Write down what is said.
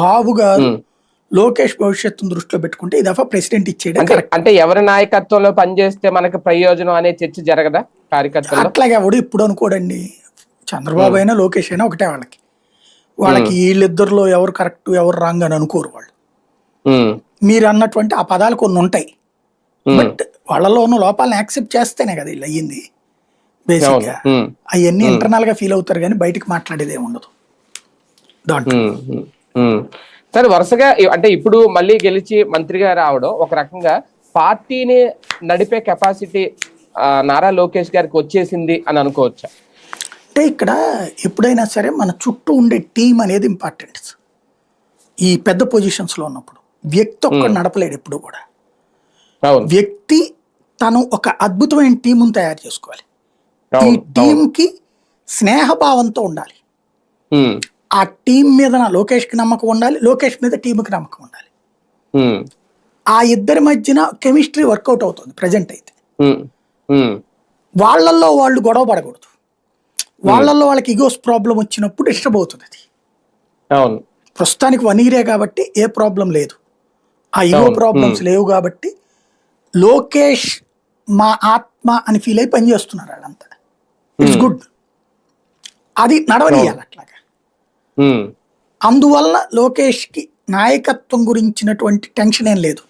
బాబు గారు. లోకేష్ భవిష్యత్తును దృష్టిలో పెట్టుకుంటే ఈ దఫా ప్రెసిడెంట్ ఇచ్చేయడం అంటే ఎవరి నాయకత్వంలో పనిచేస్తే మనకు ప్రయోజనం అనే చర్చ జరగదా కార్యకర్తల్లో? అట్లాగే ఎవడు ఇప్పుడు అనుకోడండి. చంద్రబాబు అయినా లోకేష్ అయినా ఒకటే వాళ్ళకి. వాళ్ళకి వీళ్ళిద్దరిలో ఎవరు కరెక్ట్ ఎవరు రాంగ్ అని అనుకోరు వాళ్ళు. మీరు అన్నటువంటి ఆ పదాలు కొన్ని ఉంటాయి. బట్ వాళ్ళలో ఉన్న లోపాలను యాక్సెప్ట్ చేస్తేనే కదా ఇలా అయ్యింది. బేసిక్గా అవన్నీ ఇంటర్నల్గా ఫీల్ అవుతారు కానీ బయటకు మాట్లాడేది ఏమి ఉండదు దాంట్లో. సరే వరుసగా అంటే ఇప్పుడు మళ్ళీ గెలిచి మంత్రిగా రావడం ఒక రకంగా పార్టీని నడిపే కెపాసిటీ నారా లోకేష్ గారికి వచ్చేసింది అని అనుకోవచ్చా? అంటే ఇక్కడ ఎప్పుడైనా సరే మన చుట్టూ ఉండే టీం అనేది ఇంపార్టెంట్. ఈ పెద్ద పొజిషన్స్లో ఉన్నప్పుడు వ్యక్తి ఒక్కడు నడపలేడు ఎప్పుడు కూడా. వ్యక్తి తను ఒక అద్భుతమైన టీమును తయారు చేసుకోవాలి. ఈ టీంకి స్నేహభావంతో ఉండాలి. ఆ టీం మీద నా లోకేష్కి నమ్మకం ఉండాలి లోకేష్ మీద టీంకి నమ్మకం ఉండాలి. ఆ ఇద్దరి మధ్యన కెమిస్ట్రీ వర్కౌట్ అవుతుంది ప్రజెంట్ అయితే. వాళ్ళల్లో వాళ్ళు గొడవ పడకూడదు. వాళ్ళల్లో వాళ్ళకి ఇగోస్ ప్రాబ్లం వచ్చినప్పుడు డిస్టర్బ్ అవుతుంది అది అవును. ప్రస్తుతానికి వన్ ఇయరే కాబట్టి ఏ ప్రాబ్లం లేదు. ఆ ఇగో. ప్రాబ్లమ్స్ లేవు కాబట్టి లోకేష్ మా ఆత్మ అని ఫీల్ అయి పనిచేస్తున్నారు వాళ్ళంతా. ఇట్స్. గుడ్. అది నడవనియాలి అట్లాగా. Hmm. అందువల్ల లోకేష్కి నాయకత్వం గురించినటువంటి టెన్షన్ ఏం లేదు.